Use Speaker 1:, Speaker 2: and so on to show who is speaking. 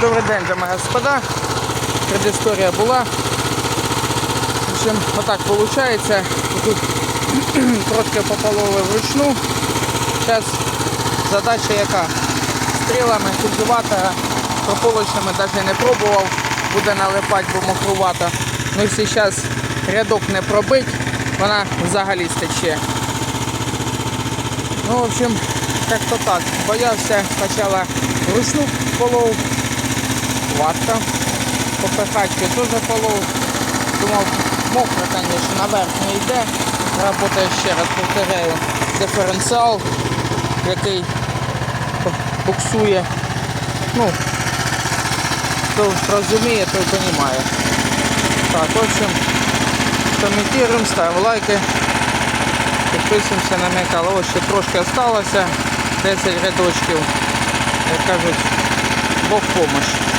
Speaker 1: Добрий день, дамы і господа. Предісторія була. В общем, отак виходить. Тут трошки попололи вручну. Зараз задача яка? Стрілами культиватора, прополочними навіть не пробував. Буде налипати, бо мокрувато. Ну і зараз рядок не пробить, вона взагалі стече. Ну, в общем, как-то так. Боявся спочатку вручну полов, ватка. По пихачці теж полов. Думав, мокро, звісно, наверх не йде. Работає ще раз повторяю. Диференціал, який буксує. Ну, хто розуміє, той розуміє. Так, в коментуємо, ставимо лайки. Підписуємося на мій канал. Ось ще трошки залишилося. 10 рядочків. Як кажуть, Бог помощь.